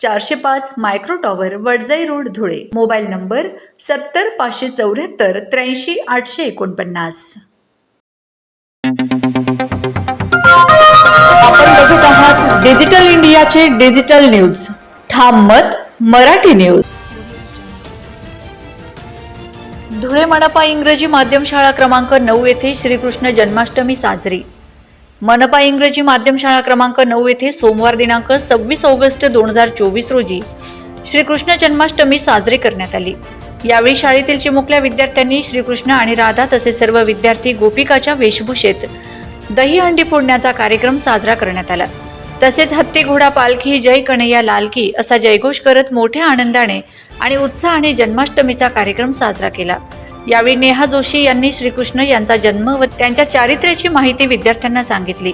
चारशे पाच micro tower Wadjai road Dhule. Mobile number सत्तर पाचशे चौऱ्याहत्तर त्र्याऐंशी आठशे एकोणपन्नास. आपण बघत आहात डिजिटल इंडियाचे डिजिटल न्यूज. ठाम मत मराठी न्यूज. धुळे मनपा इंग्रजी माध्यम शाळा क्रमांक नऊ येथे श्रीकृष्ण जन्माष्टमी साजरी. मनपा इंग्रजी माध्यम शाळा क्रमांक नऊ येथे सोमवार दिनांक सव्वीस ऑगस्ट दोन हजार चोवीस रोजी श्रीकृष्ण जन्माष्टमी साजरी करण्यात आली. यावेळी शाळेतील चिमुकल्या विद्यार्थ्यांनी श्रीकृष्ण आणि राधा तसेच सर्व विद्यार्थी गोपिकाच्या वेशभूषेत दहीहंडी फोडण्याचा कार्यक्रम साजरा करण्यात आला. तसेच हत्ती घोडा पालखी जय कन्हैया लालकी असा जयघोष करत मोठ्या आनंदाने आणि उत्साहाने जन्माष्टमीचा कार्यक्रम साजरा केला. यावेळी नेहा जोशी यांनी श्रीकृष्ण यांचा जन्म व त्यांच्या चारित्र्याची माहिती विद्यार्थ्यांना सांगितली.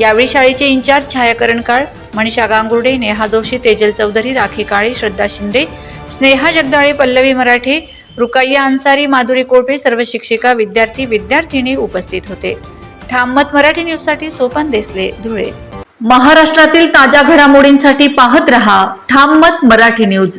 यावेळी शाळेचे इंचार्ज छायाकरण काळ मनीषा गांगुर्डे नेहा जोशी तेजल चौधरी राखी काळे श्रद्धा शिंदे स्नेहा जगदाळे पल्लवी मराठे रुकाया अन्सारी माधुरी कोळपे सर्व शिक्षिका विद्यार्थी विद्यार्थिनी उपस्थित होते. ठाममत मराठी न्यूजसाठी सोपान देसले धुळे. महाराष्ट्रातील ताज्या घडामोडींसाठी पाहत रहा ठाममत मराठी न्यूज.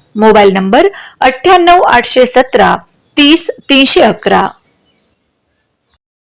मोबाईल नंबर अठ्ठ्याण्णव आठशे सतरा तीस तीनशे अकरा.